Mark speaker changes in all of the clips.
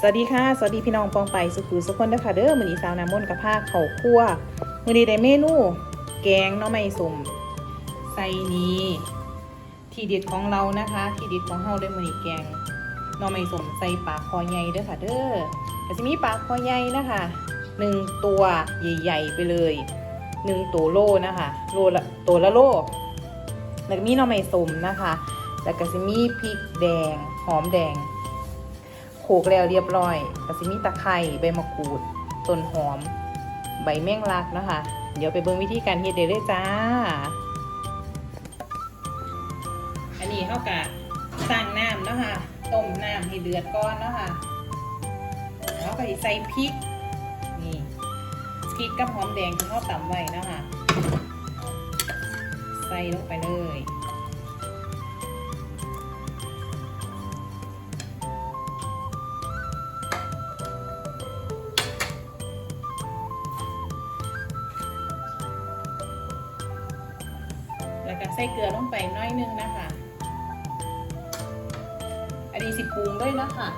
Speaker 1: สวัสดีค่ะ สวัสดีพี่น้องปองไปสุขุสุขคนเด้อค่ะเด้อมื้อนี้สาวน้ำมนต์กับผ้าเข่าคั่วมื้อนี้ได้เมนู แกงน่อไม้สมใส่นี้ที่เด็ดของเรานะคะ ที่เด็ดของเฮาได้อมื้อนี้แกงน่อไม้สมใส่ปลาคอใหญ่เด้อค่ะเด้อก็จะมีปลาคอใหญ่นะคะหนึ่งตัวใหญ่ ๆ ไปเลยหนึ่งตัวโลนะคะโลละตัวละโลแล้วก็มีน่อไม้สมนะคะ แล้วก็จะมีพริกแดงหอมแดง โขลกแล้วเรียบร้อยก็จะมีตะไคร้ใบมะกรูด ต้นหอม ใบแมงลักนะคะ เดี๋ยวไปเบิ่งวิธีการเฮ็ดเด้เลยจ้า อันนี้เท่ากับสร้างน้ำเนาะคะต้มน้ำให้เดือดก่อนเนาะคะแล้วก็ใส่พริก นี่พริกกับหอมแดงที่เขาตำไว้เนาะคะ ใส่ลงไปเลย แล้วก็ใส่เกลือลงไปน้อยนึงนะคะ อันนี้สิปรุงด้วยนะคะ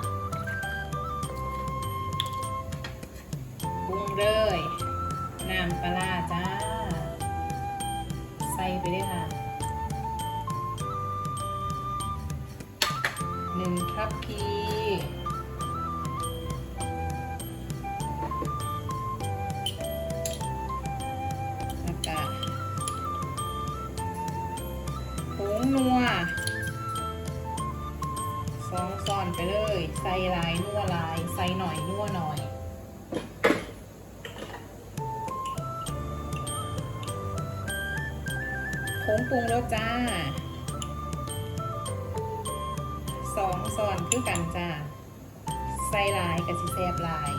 Speaker 1: ปรุงเลยน้ำปลาจ้า ใส่ไปเลยค่ะหนึ่งทัพพี นัวสองซอนไปเลย ใส่ลายนัวลาย ใส่หน่อยนัวหน่อยผงปรุงรสจ้าสองซอนคือกันจ้า ใส่ลายกับสิแซบลาย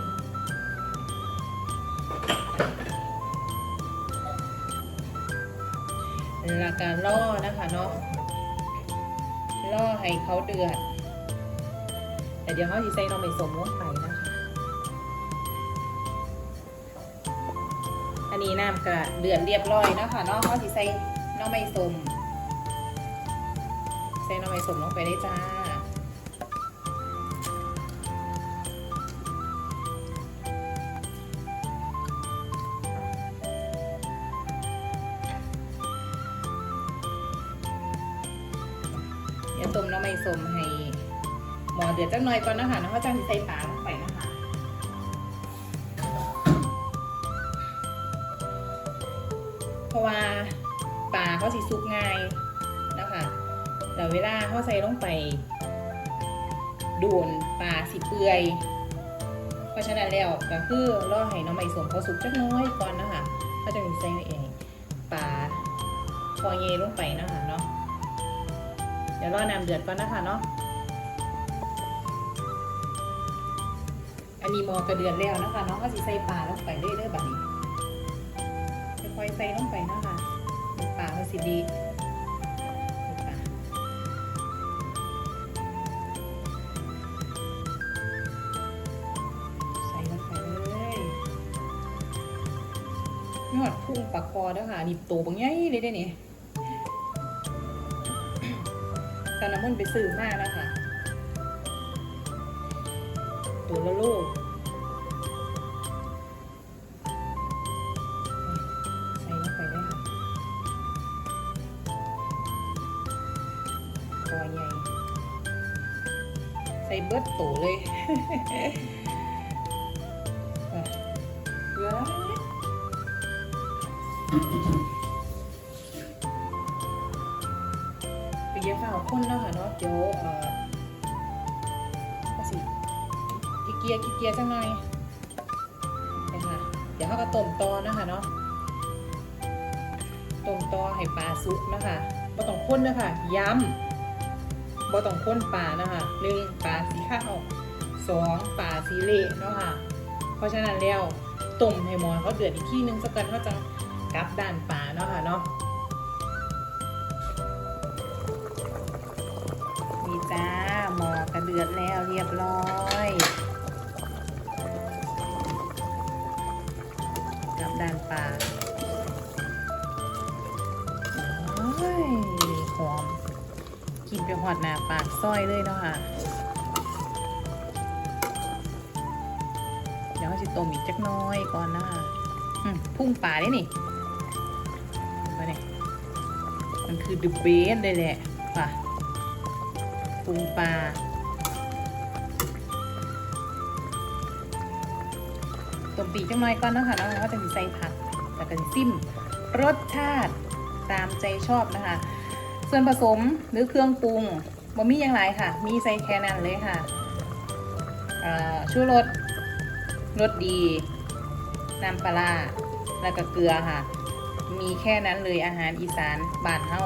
Speaker 1: แล้วก็ล่อนะคะเนาะ ล่อให้เขาเดือดแต่เดี๋ยวเขาจะใส่นมไปสมลงไปนะคะ อันนี้น้ำกระเดือดเรียบร้อยนะคะเนาะเขาจะใส่น้องไม้สมใส่น้องไม้สมลงไปได้จ้า ดี๋ยวต้มน้องไม้สมให้หมอเดือดจักหน่อยก่อนนะคะน้องก็จังใส่ปลาลงไปนะคะเพราะว่าปลาเขาสิซุกง่ายนะคะแต่เวลาเขาใส่ลงไปโดนปลาสิเปื่อยเพราะฉะนั้นแล้วก็คือรอให้น้องใหม่สวมเขาสุกจักน้อยก่อนนะคะเขาจะมีใส่เองปลาคอเยลงไปนะคะเนาะ ดี๋ยวรอน้ำเดือดก่อนนะคะเนาะอันนี้หมอกระเดือดแล้วนะคะเนาะเขาสิใส่ปลาลงไปเรื่อยๆแบบนี้ค่อยๆใส่ลงไปเนาะค่ะปลาเขาสิดีใส่ลงไปเลยอดพุ่งปลาคอเด้อค่ะนี่โตบางใหญ่เลยเด้อนี่ต นน้ำมันไปซื้อมาแล้วค่ะตัวละโลใส่ลงไปเลยค่ะคอใหญ่ ใส่เบิดโตเลยอะเกลือไเกียขี้เกียจังหน่อยเดี๋ยวค่ะเดี๋ยวเขาก็ต้มตอนะคะเนาะต้มต่อให้ปลาสุกนะคะบ่ต้องข้นนะคะย้ำบ่ต้องข้นปลานะคะหนึ่งปลาสีข้าวสองปลาสีเละเนาะค่ะ เพราะฉะนั้นแล้วต้มให้หมอเขาเดือดอีกที่นึงสักกันเขาจะกลับด้านปลาเนาะค่ะเนาะนี่จ้าหมอกระเดือดแล้วเรียบร้อย ดานปลาหอมกินไปหอดหนาปากซอยเลยเนาะค่ะดี๋ยวเขาจะต้มอีกจักน้อยก่อนนะคะพุ่งป่าได้นี่มาเนี่ยมันคือเดอะเบสเลยแหละป่ะพุ่งปลา ต้มปีจักหน้อยก่อนนะคะแล้วเราก็จะมีใส่ผักแล้วก็สิซิมรสชาติตามใจชอบนะคะ ส่วนผสมหรือเครื่องปรุงบ่มีอย่างไรค่ะ มีใส่แค่นั้นเลยค่ะเอ่อชูรสรสดี น้ำปลาร้าแล้วก็เกลือค่ะ มีแค่นั้นเลยอาหารอีสานบ้านเฮา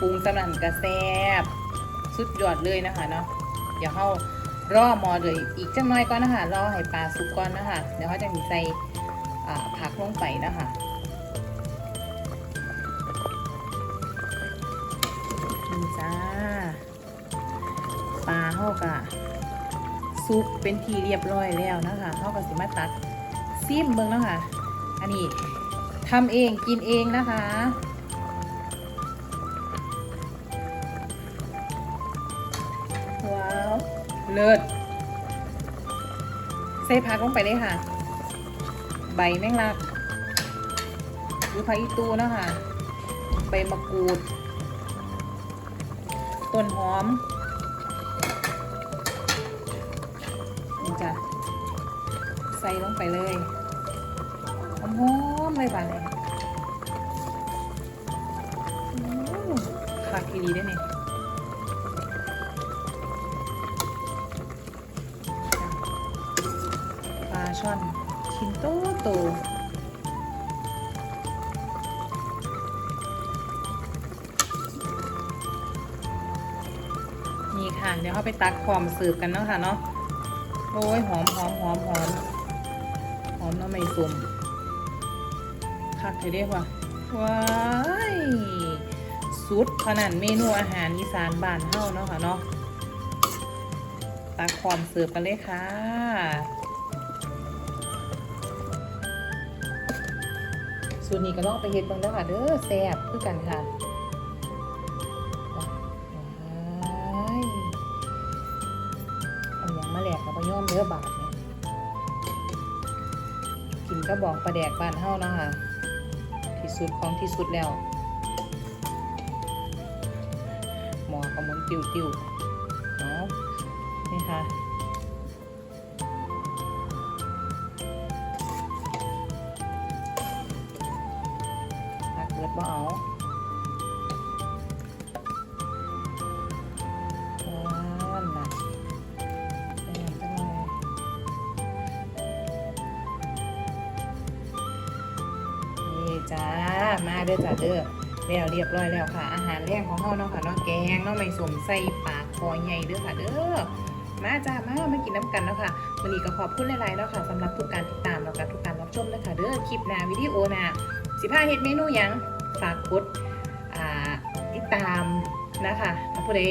Speaker 1: ปรุงสำหรับกระแซบสุดยอดเลยนะคะเนาะเดี๋ยวเฮา รอหมอเลยอีกจังน้อยก่อนนะคะรอให้ปลาสุกก่อนนะคะเดี๋ยวเขาจะมีใส่ผักลงไปนะคะนี่จ้าปลาเฮากะซุปเป็นทีเรียบร้อยแล้วนะคะเฮาก็สิมาตัดซิมเบิ่งเนาะค่ะอันนี้ทำเองกินเองนะคะ เลิศใส่ผักลงไปเลยค่ะ ใบแมงลักหรือผักอีตูเนาะคะใบมะกรูด ต้นหอมนี่จ้ะใส่ลงไปเลยหอมๆเลยป่ะเลยคักอีดีได้เนี่ย ช่อน ชิ้นโตโตนี่ค่ะ เดี๋ยวเขาไปตักความสืบกันเนาะค่ะเนาะ โอ้ยหอมหอมหอมหอมหอมเนาะไม่สุมคักเลยด้ว่ะว้ายสุดขนาดเมนูอาหารอีสานบ้านเฮาเนาะค่ะเนาะตักความสืบกันเลยค่ะ สูตรนี้ก็ลองไปเฮ็ดเบิ่งเด้อค่ะเด้อแซ่บคือกันค่ะเอาอย่างมาแหลกกับพย่อมเนื้อบาทเนี่ยกินกระบอกปลาแดกบ้านเฮาเนาะค่ะที่สุดของที่สุดแล้ว หมอกระมุนติวติวเนาะนี่ค่ะ ดว่าเอานั่นน่ะนี่จ้า มาเด้อจ้าเด้อแล้วเรียบร้อยแล้วค่ะ อาหารแรกของเราเนาะค่ะเนาะแกงเนาะไม่สมใส่ปากคอใหญ่เด้อค่ะเด้อมาจ้ามามากินน้ำกันเนาะค่ะวันนี้ก็ขอบคุณหลายๆเนาะค่ะสำหรับทุกการติดตามแล้วก็ทุกการรับชมนะคะเด้อคลิปหน้าวิดีโอหน้าสิพาเฮ็ดเมนูหยัง ฝากกดอ่ติดตามนะคะถ้าผู้ใด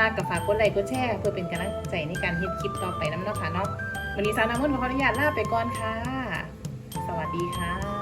Speaker 1: มากกับฝากกดไลค์กดแชร์เพื่อเป็นกำลังใจในการเฮ็ดคลิปต่อไปน้ำเนาะค่ะเนาะวันนี้สาวน้ำมันต์ขออนุญาตลาไปก่อนค่ะ สวัสดีค่ะ